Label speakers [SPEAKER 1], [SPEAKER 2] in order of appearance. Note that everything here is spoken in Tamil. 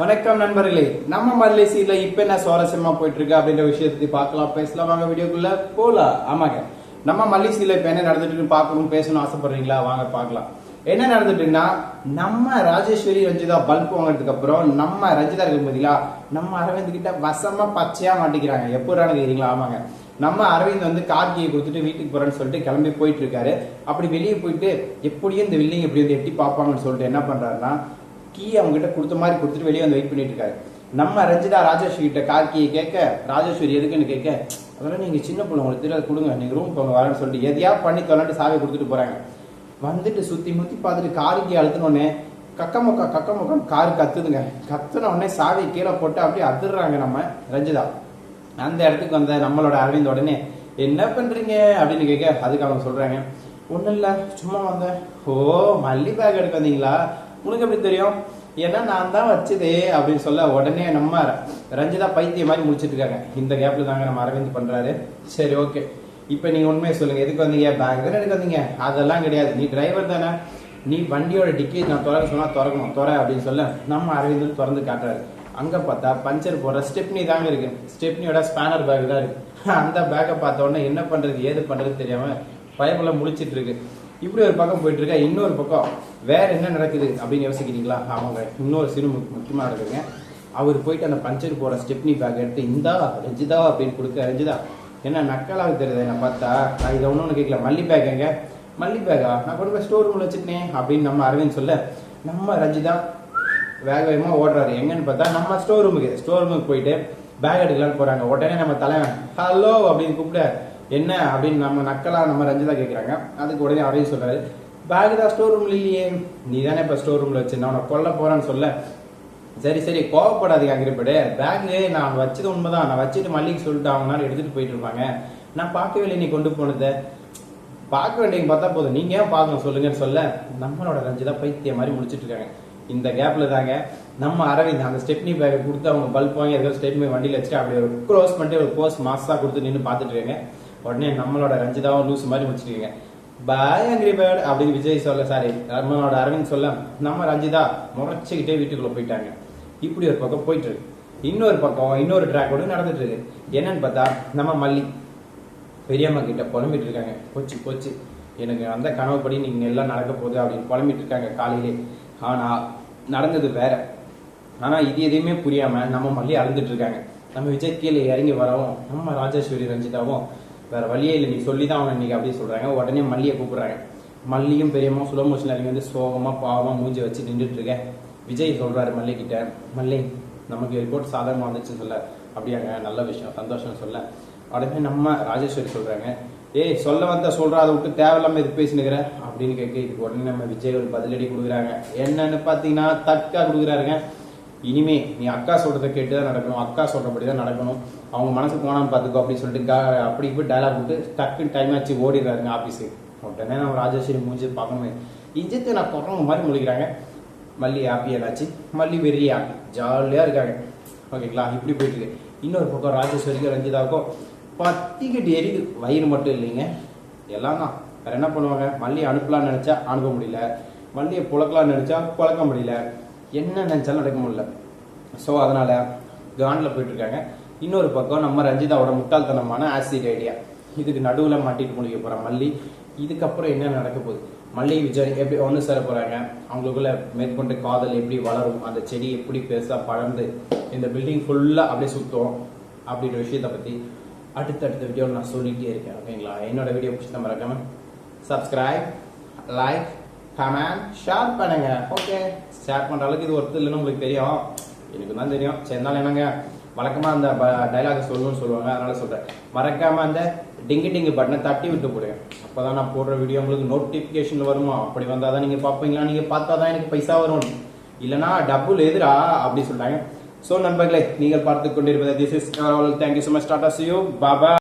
[SPEAKER 1] வணக்கம் நண்பர்களே நம்ம மல்லேசியில இப்ப என்ன சுவாரஸ்யமா போயிட்டு இருக்கு அப்படின்ற விஷயத்தை பார்க்கலாம் பேசலாம். வாங்க வீடியோக்குள்ள போலாம். ஆமாங்க. நம்ம மல்லேசியில இப்ப என்ன நடந்துட்டு இருக்கு பார்க்கணும் பேசணும் ஆசைப்படுறீங்களா? வாங்க பார்க்கலாம். என்ன நடந்துட்டுன்னா நம்ம ராஜேஸ்வரி ரஞ்சிதா பல்ப் வாங்கினதுக்கு அப்புறம் நம்ம ரஞ்சிதா இருக்கு பாத்தீங்களா நம்ம அரவிந்த் கிட்ட வசமா பச்சையா மாட்டிக்கிறாங்க. எப்போறான்னு கேக்குறீங்களா? ஆமாங்க. நம்ம அரவிந்த் வந்து கார்கியை கொடுத்துட்டு வீட்டுக்கு போறேன்னு சொல்லிட்டு கிளம்பி போயிட்டு இருக்காரு அப்படி வெளியே போயிட்டு எப்படியும் இந்த வில்லிங் எப்படி வந்து எட்டி பார்ப்பாங்கன்னு சொல்லிட்டு என்ன பண்றாருன்னா கீ அவங்ககிட்ட கொடுத்த மாதிரி கொடுத்துட்டு வெளியே வந்து வெயிட் பண்ணிட்டு இருக்காரு. நம்ம ரஞ்சிதா ராஜேஸ்வரி கிட்ட கார்கியை கேட்க ராஜேஸ்வரி எதுக்குன்னு கேட்க அதெல்லாம் நீங்க சின்ன பிள்ளை உங்களுக்கு தெரியாது கொடுங்க நீங்க ரூம் போங்க வரேன்னு சொல்லிட்டு எதையா பண்ணி தொலைட்டு சாவியை கொடுத்துட்டு போறாங்க. வந்துட்டு சுத்தி முத்தி பார்த்துட்டு காரு கீ அழுத்தினோடனே கக்க முக்கா கார் காரு கத்துதுங்க. கத்துன உடனே சாவி கீழே போட்டு அப்படியே அதிர்றாங்க நம்ம ரஞ்சிதா. அந்த இடத்துக்கு வந்த நம்மளோட அரவிந்த் உடனே என்ன பண்றீங்க? அப்படின்னு கேட்க அதுக்கு அவங்க சொல்றாங்க ஒண்ணும் இல்ல சும்மா வந்தேன். ஓ மல்லி பேக் எடுக்க வந்தீங்களா? உனக்கு எப்படி தெரியும்? ஏன்னா நான் தான் வச்சதே அப்படின்னு சொல்ல உடனே நம்ம ரஞ்சிதா பைத்திய மாதிரி முடிச்சிட்டு இருக்காங்க. இந்த கேப்ல தாங்க நம்ம அரவிந்த் பண்றாரு. சரி ஓகே இப்போ நீங்க உண்மையை சொல்லுங்க. எதுக்கு வந்தீங்க? பேக் தானே எடுக்க வந்தீங்க? அதெல்லாம் கிடையாது. நீ டிரைவர் தானே. நீ வண்டியோட டிக்கி நான் திறக்க சொன்னா திறக்கணும். துற அப்படின்னு சொல்ல நம்ம அரவிந்த் திறந்து காட்டுறாரு. அங்க பார்த்தா பஞ்சர் போடுற ஸ்டெப்னி தாங்க இருக்கு. ஸ்டெப்னியோட ஸ்பேனர் பேக் தான் இருக்கு. அந்த பேக்கை பார்த்த உடனே என்ன பண்றது ஏது பண்றது தெரியாம பயமெல்லாம் முடிச்சிட்டு இருக்கு. இப்படி ஒரு பக்கம் போயிட்டு இருக்க இன்னொரு பக்கம் வேற என்ன நடக்குது அப்படின்னு யோசிக்கிறீங்களா? அவங்க இன்னொரு சிறு முக்கியமாக இருக்குங்க. அவர் போயிட்டு அந்த பஞ்சர் போற ஸ்டெப்னி பேக் எடுத்து இந்தா ரஞ்சிதா அப்படின்னு கொடுக்க ரஞ்சிதா என்ன நக்கலாக தெரியுது என்ன பார்த்தா? நான் இதை ஒன்று கேட்கல. மல்லி பேக் எங்க? மல்லி பேக்கா நான் கொண்டு போய் ஸ்டோர் ரூம்ல வச்சுட்டேன் அப்படின்னு நம்ம அரவிந்த் சொல்ல நம்ம ரஞ்சிதா வேக வேகமாக ஓடுறாரு. எங்கன்னு பார்த்தா நம்ம ஸ்டோர் ரூமுக்கு ஸ்டோர் ரூமுக்கு போயிட்டு பேக் எடுக்கலான்னு போறாங்க. உடனே நம்ம தலைவன் ஹலோ அப்படின்னு கூப்பிட என்ன அப்படின்னு நம்ம நக்கலா நம்ம ரஞ்சிதா கேட்குறாங்க அதுக்கு உடனே அவரையும் சொல்றாரு பேக் தான் ஸ்டோர் ரூம்ல இல்லையே. நீ தானே இப்போ ஸ்டோர் ரூம்ல வச்சு நான் உன்னை கொல்ல போறேன்னு சொல்ல? சரி சரி கோவப்படாதீங்க அங்கிருப்படு பேக்கு நான் வச்சது உண்மைதான். நான் வச்சுட்டு மல்லிக்கு சொல்லிட்டு அவங்களால எடுத்துட்டு போயிட்டு இருப்பாங்க. நான் பார்க்கவே இல்லை நீ கொண்டு போனதை. பார்க்க வேண்டிய பார்த்தா போதும். நீங்க ஏன் பார்க்கணும்? சொல்லுங்கன்னு சொல்ல. நம்மளோட ரஞ்சிதா பைத்திய மாதிரி முடிச்சிட்டு இருக்காங்க. இந்த கேப்ல தாங்க நம்ம அரவிந்த் அந்த ஸ்டெப்னி பேக்கை கொடுத்து அவங்க பல்ப் வாங்கி அதுக்கு ஸ்டெப்னி வண்டியில் வச்சுட்டு அப்படியே ஒரு க்ளோஸ் பண்ணிட்டு ஒரு போஸ்ட் மாசா கொடுத்து நின்று பார்த்துட்டு இருக்காங்க. உடனே நம்மளோட ரஞ்சிதாவும் லூஸ் மாதிரி முடிச்சிருக்கீங்க. பாய் அங்கிரி பேர்ட் அப்படின்னு விஜய் சொல்ல சாரி நம்மளோட அரவிந்த் சொல்ல நம்ம ரஞ்சிதா முறைச்சிக்கிட்டே வீட்டுக்குள்ள போயிட்டாங்க. இப்படி ஒரு பக்கம் போயிட்டு இருக்கு இன்னொரு பக்கம் இன்னொரு ட்ராக்கோட நடந்துட்டு இருக்கு என்னன்னு பார்த்தா நம்ம மல்லி பெரியம்மா கிட்ட புலம்பிட்டு இருக்காங்க. போச்சு போச்சு. எனக்கு அந்த கனவுப்படி நீங்க எல்லாம் நடக்க போகுது அப்படின்னு புலம்பிட்டு இருக்காங்க காலையிலே. ஆனா நடந்தது வேற. ஆனா இது எதையுமே புரியாம நம்ம மல்லி அழுந்துட்டு இருக்காங்க. நம்ம விஜய் கீழே இறங்கி வரவும் நம்ம ராஜேஸ்வரி ரஞ்சிதாவும் வேற வழியே இல்லை. நீ சொல்லி தான் அவனை இன்னைக்கு அப்படியே சொல்கிறாங்க உடனே மல்லியை கூப்பிட்றாங்க. மல்லியும் பெரியம்மா சுலோ மோஷனில் இறங்கி வந்து சோகமாக பாவமாக மூஞ்சி வச்சு நின்றுட்டு இருக்கேன் விஜய் சொல்கிறாரு மல்லிகிட்ட மல்லி நமக்கு ரிப்போர்ட் சாதகமாக வந்துச்சுன்னு சொல்ல. அப்படியாங்க. நல்ல விஷயம். சந்தோஷம் சொல்ல. உடனே நம்ம ராஜேஸ்வரி சொல்கிறாங்க ஏய் சொல்ல வந்த சொல்கிற அதை விட்டு தேவையில்லாமல் இது பேசினுக்கிற? அப்படின்னு கேட்க இதுக்கு உடனே நம்ம விஜய் ஒரு பதிலடி கொடுக்குறாங்க. என்னன்னு பார்த்தீங்கன்னா தட்கா கொடுக்குறாருங்க. இனிமே நீ அக்கா சொல்றதை கேட்டு தான் நடக்கணும் அக்கா சொல்றபடி தான் நடக்கணும். அவங்க மனசு போனாலும் பார்த்துக்கோ அப்படின்னு சொல்லிட்டு கா- அப்படி இப்படி டைலாக் விட்டு டக்குன்னு டைம் ஆச்சு ஓடிடுறாருங்க ஆஃபீஸுக்கு உடனே நம்ம ராஜேஸ்வரி மூஞ்சி பார்க்கணுமே. இஜித்து நான் குறவங்க மாதிரி முழிக்கிறாங்க. மல்லி ஹாப்பி ஆச்சு மல்லி வெறியா ஹாப்பி ஜாலியாக இருக்காங்க. ஓகேங்களா இப்படி போயிட்டு இன்னொரு பக்கம் ராஜேஸ்வரிக்கும் ரஞ்சிதாவுக்கும் பத்திக்கிட்டு எரியுது. வயிறு மட்டும் இல்லைங்க. எல்லாம் தான். வேறு என்ன பண்ணுவாங்க? மல்லியை அனுப்பலாம்னு நினச்சா அனுப்ப முடியல. மல்லியை புழக்கலாம்னு நினச்சா புழக்க முடியல. என்ன நினச்சாலும் நடக்க முடியல. ஸோ அதனால் காண்டில் போயிட்டுருக்காங்க. இன்னொரு பக்கம் நம்ம ரஞ்சிதாவோட முட்டாள்தனமான ஆசிட் ஐடியா இதுக்கு நடுவில் மாட்டிட்டு முடிக்க போகிற மல்லி. இதுக்கப்புறம் என்ன நடக்க போகுது? மல்லி விஜய் எப்படி ஒன்று சேர போகிறாங்க அவங்களுக்குள்ள மேற்கொண்டு காதல் எப்படி வளரும்? அந்த செடி எப்படி பெருசாக பழந்து இந்த பில்டிங் ஃபுல்லாக அப்படியே சுற்றும் அப்படின்ற விஷயத்தை பற்றி அடுத்தடுத்த வீடியோவில் நான் சொல்லிகிட்டே இருக்கேன். ஓகேங்களா என்னோட வீடியோ பிடிச்ச மறக்காமல் சப்ஸ்கிரைப் லைக் கமெண்ட் ஷேர் பண்ணுங்க. ஓகே ஷேர் பண்ணுற அளவுக்கு இது ஒருத்தர் இல்லைன்னு உங்களுக்கு தெரியும். எனக்கு தான் தெரியும். சரி இருந்தாலும் என்னங்க? வழக்கமாக அந்த டைலாக் சொல்லணும்னு சொல்லுவாங்க. அதனால சொல்கிறேன் மறக்காமல் அந்த டிங்கு டிங்கு பட்டனை தட்டி விட்டு போடுங்க. அப்பதான் நான் போடுற வீடியோ உங்களுக்கு நோட்டிஃபிகேஷன் வருமா? அப்படி வந்தால் தான் நீங்கள் பார்ப்பீங்களா? நீங்கள் பார்த்தா தான் எனக்கு பைசா வரும். இல்லைனா டபுள் எதிரா? அப்படி சொல்கிறாங்க ஸோ நண்பர்களே நீங்கள் பார்த்து கொண்டிருப்பது this is thank you so much tata see you Baba